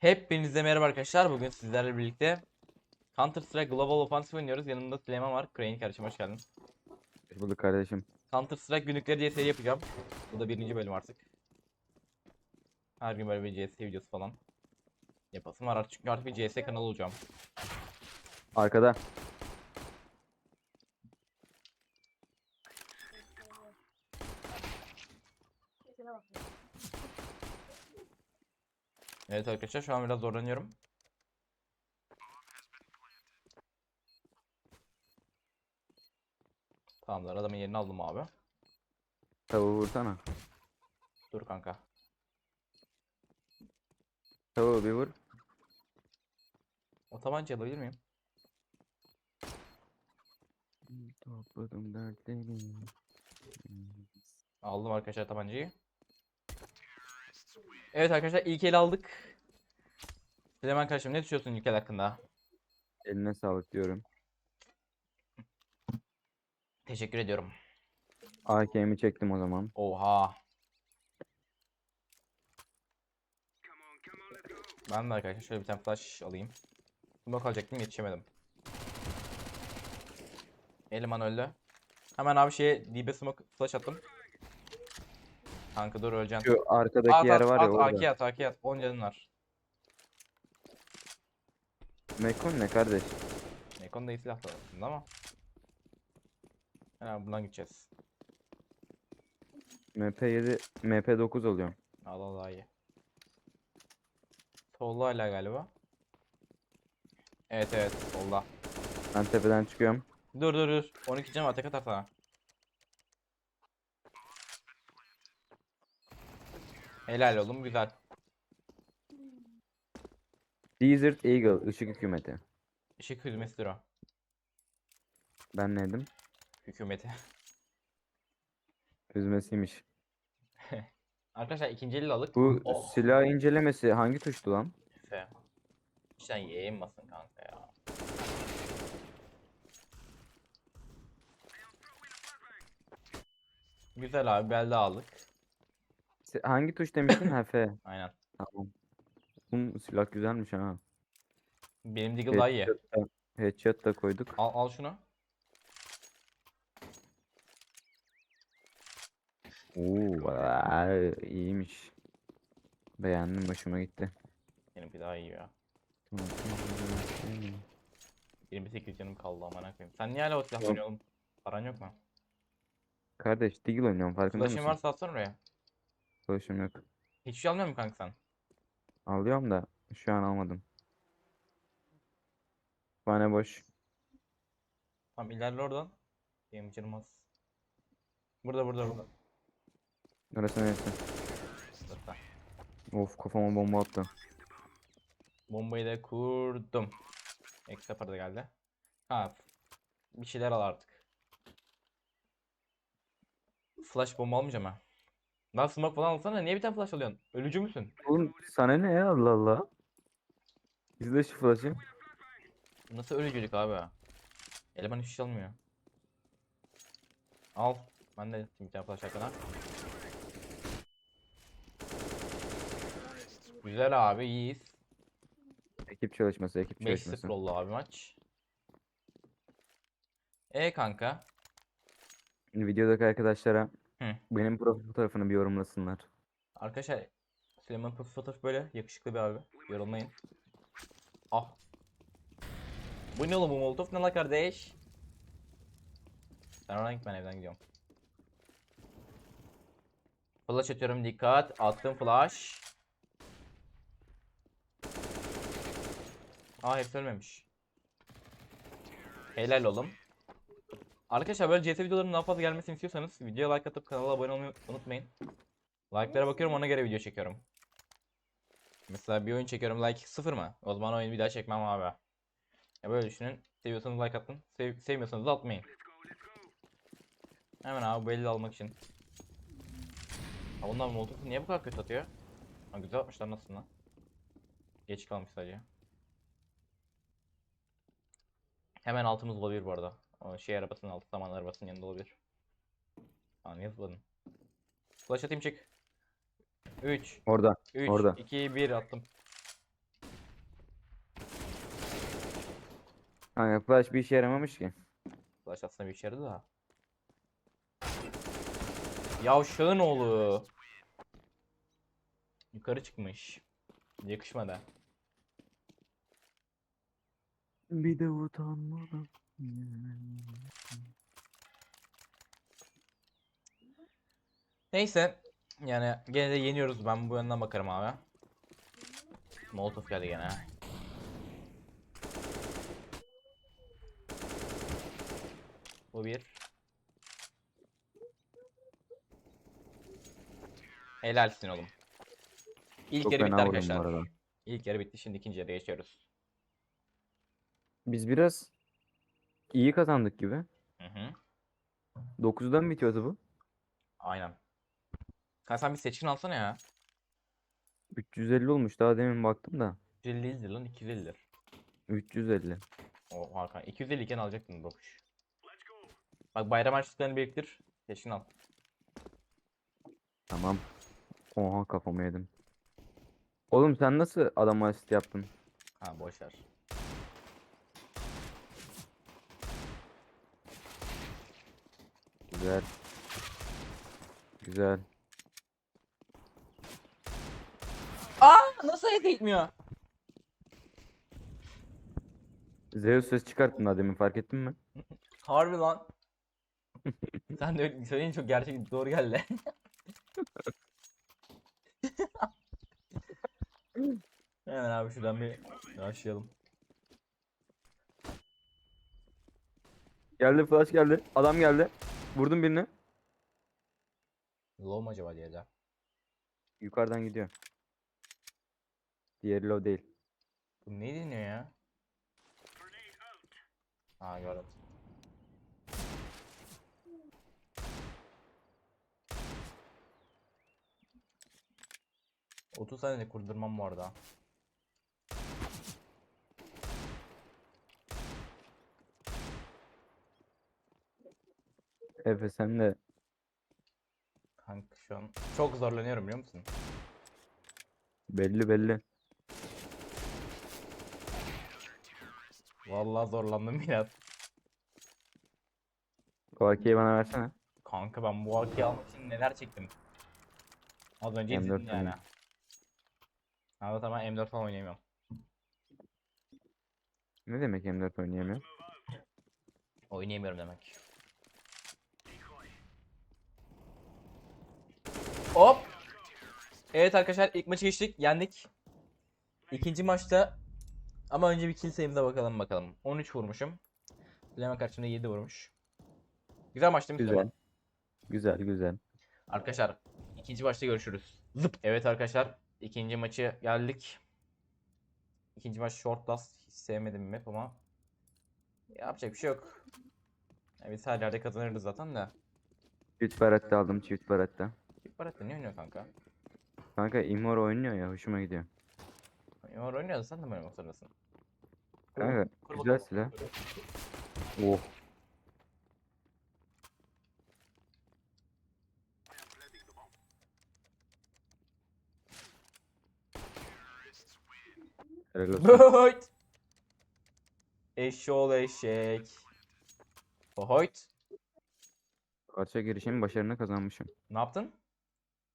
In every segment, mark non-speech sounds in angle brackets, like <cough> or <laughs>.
Hepinize merhaba arkadaşlar. Bugün sizlerle birlikte Counter Strike Global Offensive oynuyoruz. Yanımda Süleyman var. Crane kardeşim hoş geldin. Hoş bulduk kardeşim. Counter Strike günlükleri diye seri yapacağım. Bu da birinci bölüm artık. Her gün böyle bir CS videosu falan yapasım var artık çünkü artık bir CS kanalı olacağım. Arkada. Evet arkadaşlar şu an biraz zorlanıyorum. Tamamdır adamın yerini aldım abi. Tavuğu vursana. Dur kanka. Tavuğu bir vur. O tabanca alabilir miyim? Topladım dertlerimi. Aldım arkadaşlar tabancayı. Evet arkadaşlar ilk el aldık. Süleyman kardeşim ne düşünüyorsun ilk el hakkında? Eline sağlık diyorum. Teşekkür ediyorum. AK'mi çektim o zaman. Oha. Ben de arkadaşlar şöyle bir tane flash alayım. Smoke alacaktım yetişemedim. Eleman öldü. Hemen abi şeye DB smoke flash attım. Kanka dur öleceksin. Şu arkadaki At yer at var ya at orada. AK at AK at 10 canın var. Mekon ne kardeş? Nekon da iyi silah var aslında ama. Hemen buradan gideceğiz. MP7, MP9 oluyor. Allah Allah iyi. Solda hala galiba. Evet evet solda. Ben tepeden çıkıyorum. Dur dur dur. 12 can var tek atar sana. Helal oğlum güzel. Desert Eagle ışık hükümeti. Işık hizmetidir o. Ben neydim? Hükümeti. Üzmesiymiş. <laughs> Arkadaşlar ikinci eli aldık. Bu Oh. silah incelemesi hangi tuştu lan? F. İşte Y'ye basın kanka ya. Güzel abi belde aldık. Hangi tuş demiştin? <laughs> Ha F. Aynen. Tamam. Bu silah güzelmiş ha. Benim Deagle daha iyi. Headshot da, headshot da koyduk. Al, al şunu. Oo, vay, iyiymiş. Beğendim, hoşuma gitti. Benimki daha iyi ya. <laughs> Benim bir 8 canım kaldı amına koyayım. Sen niye hala o silah Yok. oynuyorsun? Paran yok mu? Kardeş, Deagle oynuyorum farkında Flash'ın mısın? varsa atsana oraya. Flash'ım yok. Hiçbir şey almıyor musun kanka sen? Alıyorum da şu an almadım. Bana boş. Tamam ilerle oradan. Benim canım az. Burada burada burada. Orası neresi? Burada. Of kafama bomba attı. Bombayı da kurdum. Ekstra para da geldi. Ha. Bir şeyler al artık. Flash bomba almayacağım ha. Lan smoke falan alsana. Niye bir tane flash alıyorsun? Ölücü müsün? Oğlum sana ne ya Allah Allah. İzle şu flash'ı. Nasıl ölücülük abi? Eleman hiç şey almıyor. Al. Ben de bir tane flash arkana. Güzel abi iyiyiz. Ekip çalışması, ekip 5-0 çalışması. oldu abi maç. E kanka. Videodaki arkadaşlara Hı. benim profil fotoğrafını bir yorumlasınlar. Arkadaşlar Süleyman profil fotoğrafı böyle yakışıklı bir abi. Yorulmayın. Ah. Bu ne oğlum bu molotof ne la kardeş? Sen oradan git ben evden gidiyorum. Flash atıyorum dikkat. Attım flash. Aa hepsi ölmemiş. Helal oğlum. Arkadaşlar böyle CS videolarının daha fazla gelmesini istiyorsanız videoya like atıp kanala abone olmayı unutmayın. Like'lara bakıyorum ona göre video çekiyorum. Mesela bir oyun çekiyorum like sıfır mı? O zaman oyunu bir daha çekmem abi. Ya böyle düşünün. Seviyorsanız like atın. Sev sevmiyorsanız da atmayın. Hemen abi belli almak için. Ha bunlar molotofu niye bu kadar kötü atıyor? Ha güzel atmışlar nasıl lan? Geç kalmış sadece. Hemen altımız olabilir bu arada. O şey arabasının altı saman arabasının yanında olabilir. Tamam yazıladım. Flash atayım çık. 3. Orada. 3. Orada. 2, 1 attım. Kanka flash bir işe yaramamış ki. Flash aslında bir işe yaradı da. Yavşağın oğlu. Yukarı çıkmış. Yakışmadı. Bir de utanmadım. Neyse. Yani gene de yeniyoruz. Ben bu yönden bakarım abi. Molotov geldi gene. Bu bir. Helalsin oğlum. İlk Çok yarı bitti arkadaşlar. İlk yarı bitti. Şimdi ikinci yarıya geçiyoruz. Biz biraz iyi kazandık gibi. Hı hı. 9'dan mı bitiyordu bu? Aynen. Kanka sen bir seçkin alsana ya. 350 olmuş daha demin baktım da. 150 değildir lan 250'dir. 350. O Hakan 250 iken alacaktın dokuş. Bak bayram harçlıklarını biriktir. Seçkin al. Tamam. Oha kafamı yedim. Oğlum sen nasıl adam asist yaptın? Ha boş Güzel. Güzel. Aa nasıl ete gitmiyor? Zeus ses çıkarttın daha demin fark ettin mi? <laughs> Harbi lan. <laughs> Sen de öyle söyleyince çok gerçek doğru geldi. <laughs> Hemen abi şuradan bir başlayalım. Geldi flash geldi. Adam geldi. Vurdum birini. Low mu acaba diye de. Yukarıdan gidiyor. Diğeri low değil. Bu ne deniyor ya? Ha gördüm. Otuz saniye kurdurmam bu arada. Efe sen de Kanka şu an çok zorlanıyorum biliyor musun? belli belli. Vallahi zorlandım biraz. O AK'yi bana versene. Kanka ben bu AK'yi almak için neler çektim. Az önce M4 izledin yani. oynayayım. Abi tamam M4 falan oynayamıyorum. Ne demek M4 oynayamıyor? Oynayamıyorum demek. Hop. Evet arkadaşlar ilk maçı geçtik. Yendik. İkinci maçta ama önce bir kill sayımıza bakalım bakalım. 13 vurmuşum. Bileme karşımda 7 vurmuş. Güzel maç değil mi? Güzel. Güzel güzel. Arkadaşlar ikinci maçta görüşürüz. Zıp. Evet arkadaşlar ikinci maçı geldik. İkinci maç short last hiç sevmedim map ama yapacak bir şey yok. Ya biz her yerde kazanırız zaten de. Çift barette aldım çift barette. Barat ne oynuyor kanka? Kanka Immor oynuyor ya hoşuma gidiyor. Yumar oynuyor sen de mi oynamak zorundasın? Kanka kur güzel silah. Oh. Helal olsun. Eşşoğlu eşek. Hoyt! Parça girişimi başarını kazanmışım. Ne yaptın?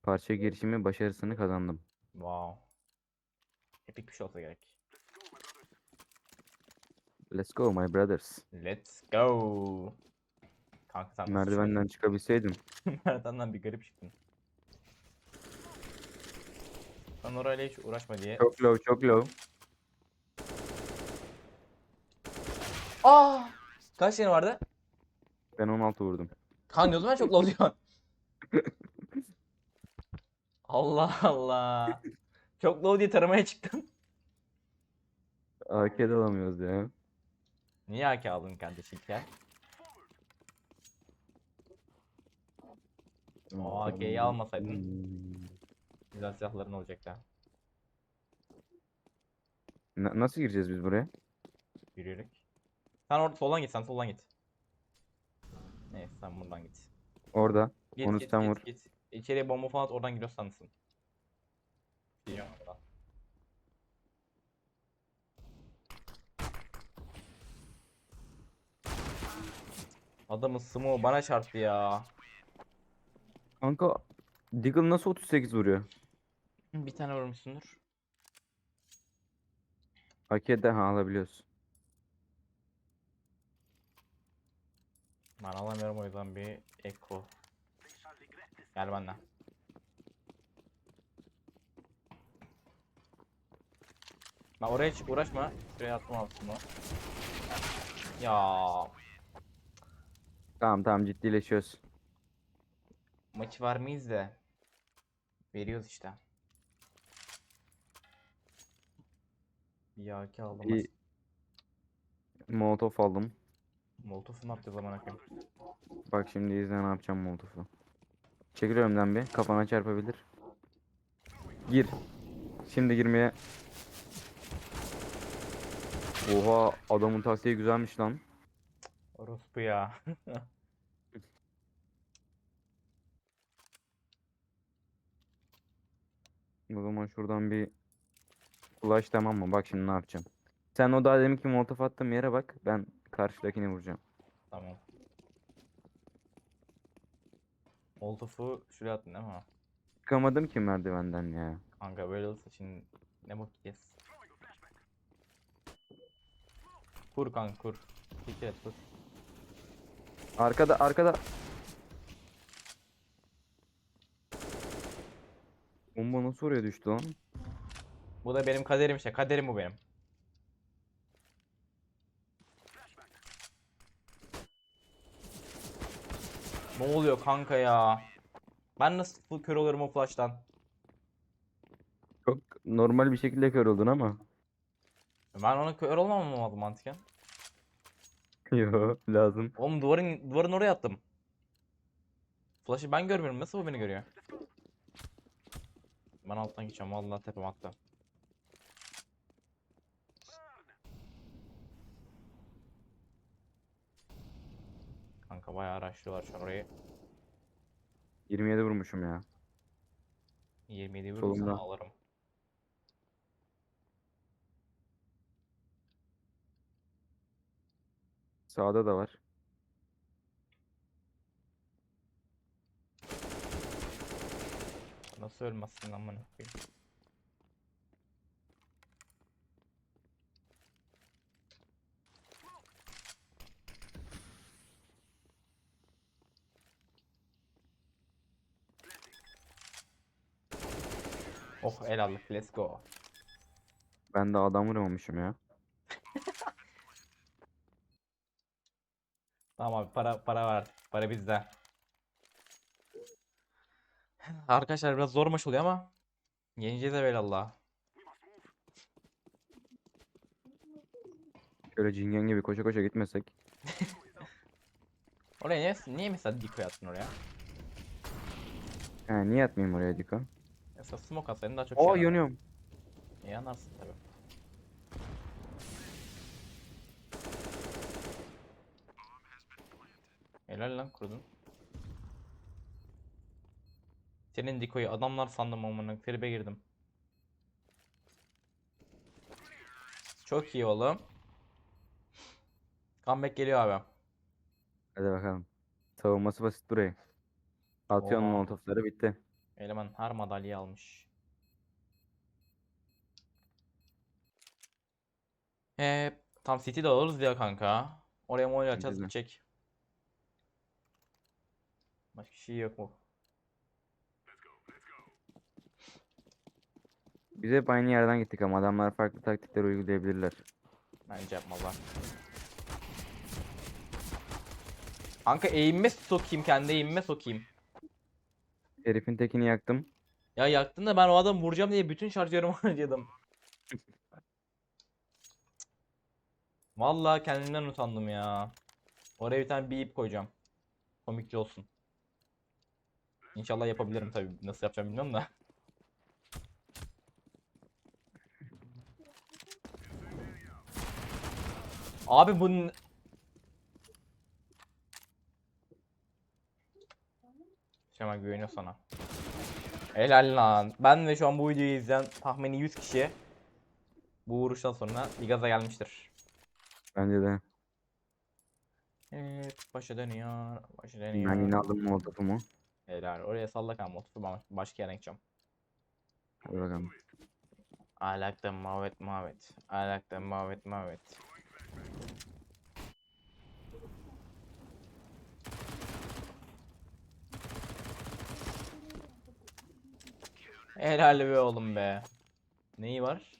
Parça girişimi başarısını kazandım. Wow. Epik bir şey olsa gerek. Let's go my brothers. Let's go. Kanka sen Merdivenden çıkabilseydim. <laughs> Merdivenden bir garip çıktın. Ben orayla hiç uğraşma diye. Çok low çok low. Aa! Kaç tane vardı? Ben 16 vurdum. Kan ne zaman çok low diyorsun? Allah Allah. Çok low diye taramaya çıktın. AK'de alamıyoruz ya. Niye AK aldın kardeşim ya? O AK'yi almasaydın Hmm. güzel silahların olacaktı. Na- nasıl gireceğiz biz buraya? Yürüyerek. Sen orada soldan git, sen soldan git. Neyse sen buradan git. Orada. Git Onu git sen git vur. git. İçeriye bomba falan at oradan giriyorsun sanırsın. Biliyorum oradan. Adamın smoke bana çarptı ya. Kanka Deagle nasıl 38 vuruyor? Bir tane vurmuşsundur. AK'de ha alabiliyorsun. Ben alamıyorum o yüzden bir Echo. Gel benden. Ben oraya hiç uğraşma. Şuraya attım altına. Ya Tamam tamam ciddileşiyoruz. maçı var mıyız da? Veriyoruz işte. Bir AK aldım. Bir Molotov aldım. Molotof'u ne yapacağız zaman akım? Bak şimdi izle ne yapacağım Molotov'u. Çekil önümden bir. Kafana çarpabilir. Gir. Şimdi girmeye. Oha adamın taktiği güzelmiş lan. Orospu ya. <laughs> O zaman şuradan bir flash tamam mı? Bak şimdi ne yapacağım. Sen o daha demin ki molotof attığım yere bak. Ben karşıdakini vuracağım. Tamam. Molotof'u şuraya attın değil mi? Çıkamadım ki merdivenden ya. Kanka böyle olursa şimdi ne bok yiyeceğiz. Kur kanka kur. Fikir et kur. Arkada arkada. Bomba nasıl oraya düştü lan? Bu da benim kaderim işte. Kaderim bu benim. Ne oluyor kanka ya? Ben nasıl full kör olurum o flash'tan? Çok normal bir şekilde kör oldun ama. Ben ona kör olmamam mı lazım mantıken? <laughs> Yo lazım. Oğlum duvarın duvarın oraya attım. Flash'ı ben görmüyorum. Nasıl o beni görüyor? Ben alttan geçeceğim. Vallahi tepem attı. Kanka bayağı araştırıyorlar şu an orayı. 27 vurmuşum ya. 27 vurursam Solumda. alırım. Sağda da var. Nasıl ölmezsin bana koyayım. El aldık let's go. Ben de adam vuramamışım ya. <laughs> Tamam abi para para var. Para bizde. Arkadaşlar biraz zor maç oluyor ama yeneceğiz evvelallah. Şöyle cingen gibi koşa koşa gitmesek. <laughs> Oraya niye, niye mesela Diko attın oraya? He niye atmayayım oraya Diko? Mesela smoke atsaydın daha çok Aa şey yanıyorum. E, Yanarsın tabii. Helal lan kurudun. Senin Diko'yu adamlar sandım amına tribe girdim. Çok iyi oğlum. Comeback geliyor abi. Hadi bakalım. Savunması basit burayı. Atıyorsun Oha. molotofları bitti. Eleman her madalyayı almış. Ee, tam City'de alırız ya kanka. Oraya mol açacağız de. gidecek. Başka şey yok mu? Biz hep aynı yerden gittik ama adamlar farklı taktikler uygulayabilirler. Bence yapmazlar. Kanka eğimime sokayım kendi eğimime sokayım. Herifin tekini yaktım. Ya yaktın da ben o adamı vuracağım diye bütün şarjörümü <laughs> harcadım. Vallahi kendimden utandım ya. Oraya bir tane ip koyacağım. Komikçi olsun. İnşallah yapabilirim tabii. Nasıl yapacağım bilmiyorum da. Abi bu Şema güveniyor sana. Helal lan. Ben ve şu an bu videoyu izleyen tahmini 100 kişi bu vuruştan sonra bir gaza gelmiştir. Bence de. Evet başa dönüyor. Başa dönüyor. Ben yine aldım molotofumu. Helal. Oraya salla kan motoru ben başka yere gideceğim. Hadi bakalım. I like the move it move Helal be oğlum be. Neyi var?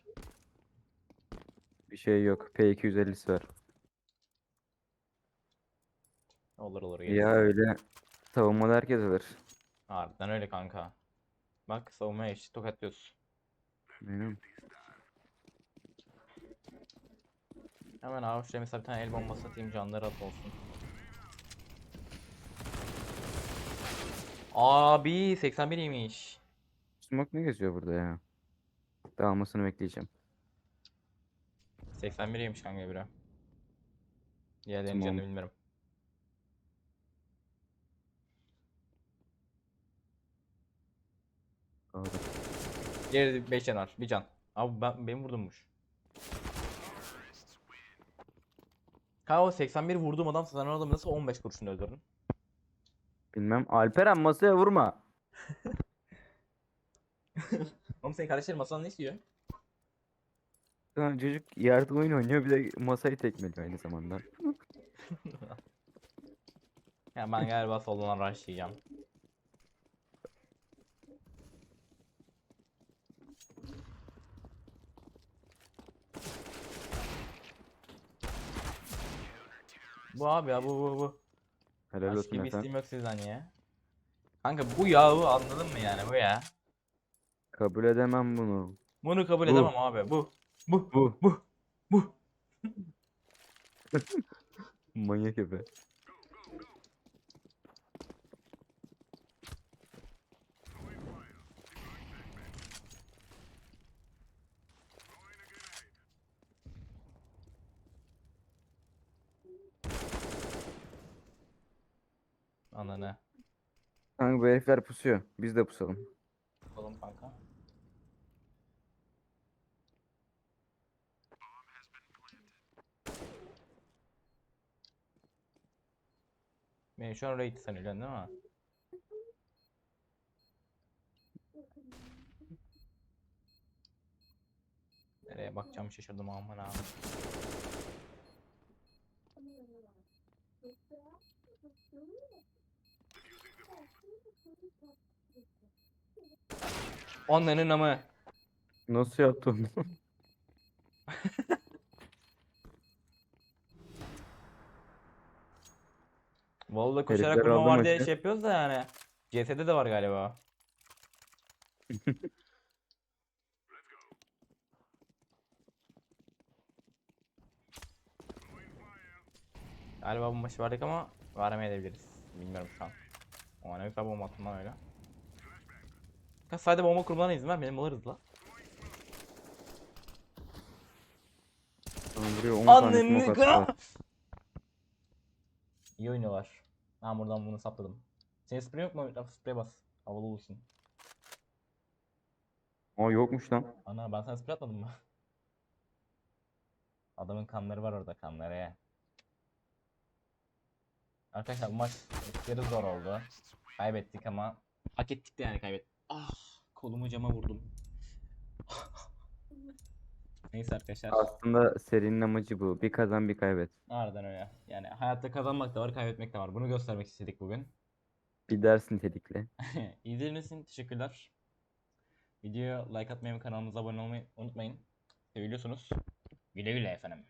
Bir şey yok. P250'si var. Olur olur. Ya gelsin. öyle savunmada herkes alır. Harbiden öyle kanka. Bak savunmaya eşit tokatlıyoruz. Aynen. Hemen abi şuraya mesela bir tane el bombası atayım canları at olsun. Abi 81 iyiymiş. Smoke ne geziyor burada ya? Dağılmasını bekleyeceğim. 81 iyiymiş kanka biri. Diğerlerinin canını Tamam. bilmiyorum. Doğru. Diğeri 5 can var. Bir can. Abi ben benim vurdummuş. Kanka o 81 vurduğum adam sana adamı nasıl 15 kurşun öldürdün? Bilmem. Alperen masaya vurma. <laughs> Kardeşlerin masanın ne istiyor? Lan çocuk yerde oyun oynuyor bir de masayı tekmeliyor aynı zamanda. <laughs> Ya ben galiba soldan rushlayacağım. Bu abi ya bu bu bu. Helal Başka olsun bir efendim. isteğim yok sizden ya. Kanka bu yağı anladın mı yani bu ya? Kabul edemem bunu. Bunu kabul Bu. edemem abi bu. Bu. Bu. Bu. Bu. <laughs> Manyak efe. Ananı. Kanka bu herifler pusuyor. Biz de pusalım. Oğlum kanka. Beni şu an raid sanıyorsun değil mi? Nereye bakacağım şaşırdım aman abi. Onların amı. Nasıl yaptın? <laughs> Vallahi koşarak Herifler vurma aldı var diye maçı. şey yapıyoruz da yani. CS'de de var galiba. <laughs> Galiba bu maçı verdik ama veremeyebiliriz. Bilmiyorum şu an. Ama ne güzel bomba attım lan öyle. Kaç sayede bomba kurmana izin ver benim alırız la. Tamam vuruyor 10 tane Anneni smoke attı. İyi oynuyorlar. Ben buradan bunu sapladım. Senin sprey yok mu? Raf, Sprey bas. Havalı olsun. Aa yokmuş lan. Ana ben sana sprey atmadım mı? <laughs> Adamın kanları var orada kanları. Arkadaşlar bu maç yarı zor oldu. Kaybettik ama hak ettik de yani kaybettik. Ah kolumu cama vurdum. Neyse arkadaşlar. Aslında serinin amacı bu. Bir kazan bir kaybet. Harbiden öyle. Yani hayatta kazanmak da var, kaybetmek de var. Bunu göstermek istedik bugün. Bir ders nitelikli. <laughs> İzlediğiniz için teşekkürler. Videoya like atmayı ve kanalımıza abone olmayı unutmayın. Seviliyorsunuz. Güle güle efendim.